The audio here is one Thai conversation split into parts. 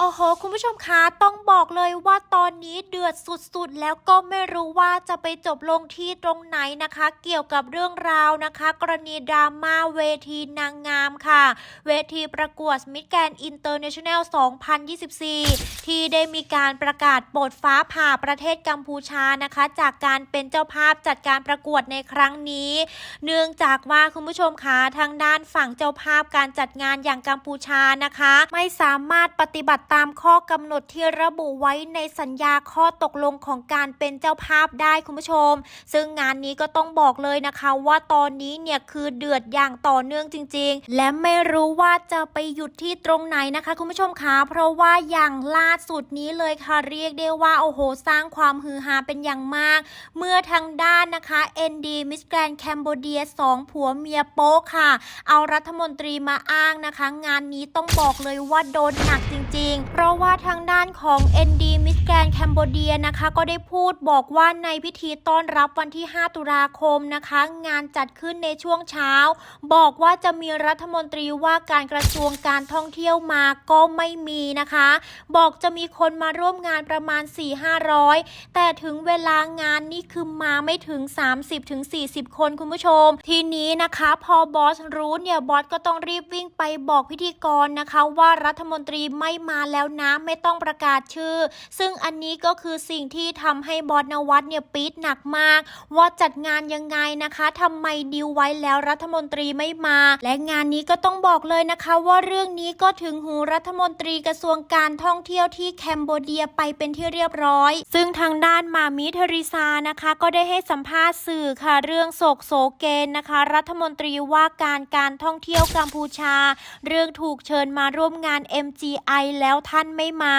โอ้โห คุณผู้ชมคะต้องบอกเลยว่าตอนนี้เดือดสุดๆ แล้วก็ไม่รู้ว่าจะไปจบลงที่ตรงไหนนะคะ เกี่ยวกับเรื่องราวนะคะ กรณีดราม่าเวทีนางงามค่ะ เวทีประกวดมิ s แกนอินเตอร์เนชั่นแนล 2024 ที่ได้มีการประกาศโปรดฟ้าผ่าประเทศกัมพูชานะคะ จากการเป็นเจ้าภาพจัดการประกวดในครั้งนี้ เนื่องจากว่าคุณผู้ชมคะทางด้านฝั่งเจ้าภาพการจัดงานอย่างกัมพูชานะคะ ไม่สามารถปฏิบัติตามข้อกำหนดที่ระบุไว้ในสัญญาข้อตกลงของการเป็นเจ้าภาพได้คุณผู้ชม ซึ่งงานนี้ก็ต้องบอกเลยนะคะว่าตอนนี้เนี่ยคือเดือดอย่างต่อเนื่องจริง ๆ และไม่รู้ว่าจะไปหยุดที่ตรงไหนนะคะ คุณผู้ชมคะเพราะว่าอย่างล่าสุดนี้เลยค่ะเรียกได้ว่าโอ้โห สร้างความฮือฮาเป็นอย่างมาก เมื่อทางด้านนะคะ ND Miss Grand Cambodia 2 ผัวเมียโป๊ค่ะ เอารัฐมนตรีมาอ้างนะคะ งานนี้ต้องบอกเลยว่าโดนหนักจริงๆเพราะว่าทางด้านของ ND Miss Grand Cambodia นะคะ ก็ได้พูดบอกว่าในพิธีต้อนรับวันที่ 5 ตุลาคมนะคะ งานจัดขึ้นในช่วงเช้า บอกว่าจะมีรัฐมนตรีว่าการกระทรวงการท่องเที่ยวมาก็ไม่มีนะคะ บอกจะมีคนมาร่วมงานประมาณ 4-500 แต่ถึงเวลางานนี่คือมาไม่ถึง 30-40 คนคุณผู้ชม ทีนี้นะคะพอบอสรู้เนี่ยบอสก็ต้องรีบวิ่งไปบอกพิธีกรนะคะ ว่ารัฐมนตรีไม่มาแล้วนะไม่ต้องประกาศชื่อ ซึ่งอันนี้ก็คือสิ่งที่ทำให้บอสนวัตเนี่ยปี๊ดหนักมาก ว่าจัดงานยังไงนะคะทำไมดิวไว้แล้วรัฐมนตรีไม่มา และงานนี้ก็ต้องบอกเลยนะคะ ว่าเรื่องนี้ก็ถึงหูรัฐมนตรีกระทรวงการท่องเที่ยวที่แคนเบเดียไปเป็นที่เรียบร้อย ซึ่งทางด้านมามิเทริซานะคะ ก็ได้ให้สัมภาษณ์สื่อค่ะ เรื่องโศกโศเกนนะคะ รัฐมนตรีว่าการการท่องเที่ยวกัมพูชา เรื่องถูกเชิญมาร่วมงาน MGI แล้วท่านไม่มา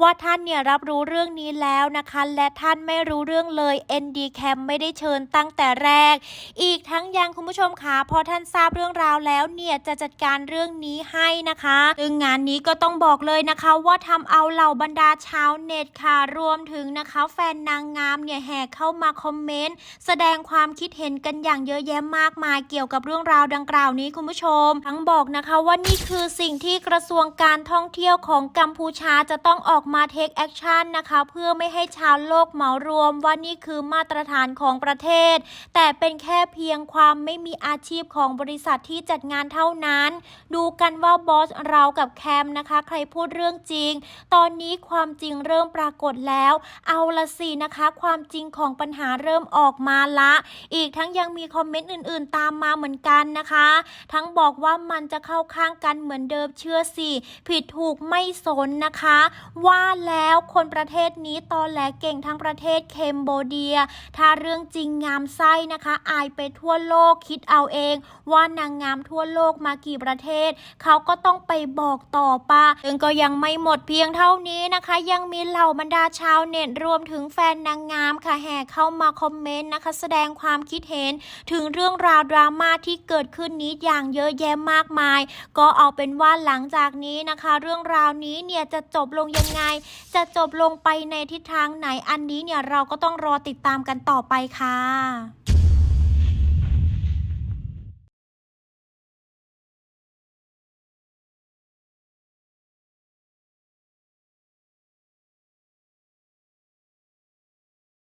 ว่าท่านเนี่ยรับรู้เรื่องนี้แล้วนะคะ และท่านไม่รู้เรื่องเลย ND Cam ไม่ได้เชิญตั้งแต่แรก อีกทั้งยังคุณผู้ชมคะพอท่านทราบเรื่องราวแล้วเนี่ยจะจัดการเรื่องนี้ให้นะคะซึ่งงานนี้ก็ต้องบอกเลยนะคะว่าทำเอาเหล่าบรรดาชาวเน็ตค่ะ รวมถึงนะคะแฟนนางงามเนี่ยแห่เข้ามาคอมเมนต์แสดงความคิดเห็นกันอย่างเยอะแยะมากมายเกี่ยวกับเรื่องราวดังกล่าวนี้คุณผู้ชม ทั้งบอกนะคะว่านี่คือสิ่งที่กระทรวงการท่องเที่ยวของกัมพูชาจะต้องออกมาเทคแอคชั่นนะคะ เพื่อไม่ให้ชาวโลกเหมารวมว่านี่คือมาตรฐานของประเทศ แต่เป็นแค่เพียงความไม่มีอาชีพของบริษัทที่จัดงานเท่านั้น ดูกันว่าบอสเรากับแคมนะคะ ใครพูดเรื่องจริง ตอนนี้ความจริงเริ่มปรากฏแล้ว เอาละสินะคะ ความจริงของปัญหาเริ่มออกมาละ อีกทั้งยังมีคอมเมนต์อื่น ๆ ตามมาเหมือนกันนะคะ ทั้งบอกว่ามันจะเข้าข้างกันเหมือนเดิมเชื่อสิผิดถูกไม่สนนะคะ ว่าแล้วคนประเทศนี้ตอนแหลเก่งทั้งประเทศเคมโบเดีย ถ้าเรื่องจริงงามไส้นะคะ อายไปทั่วโลกคิดเอาเอง ว่านางงามทั่วโลกมากี่ประเทศ เขาก็ต้องไปบอกต่อปะซึ่งก็ยังไม่หมดเพียงเท่านี้นะคะ ยังมีเหล่าบรรดาชาวเน็ตรวมถึงแฟนนางงามค่ะแห่เข้ามาคอมเมนต์นะคะ แสดงความคิดเห็นถึงเรื่องราวดราม่าที่เกิดขึ้นนี้อย่างเยอะแยะมากมาย ก็เอาเป็นว่าหลังจากนี้นะคะ เรื่องราวนี้นี้เนี่ยจะจบลงยังไง จะจบลงไปในทิศทางไหนอันนี้เนี่ยเราก็ต้องรอติดตามกันต่อไปค่ะ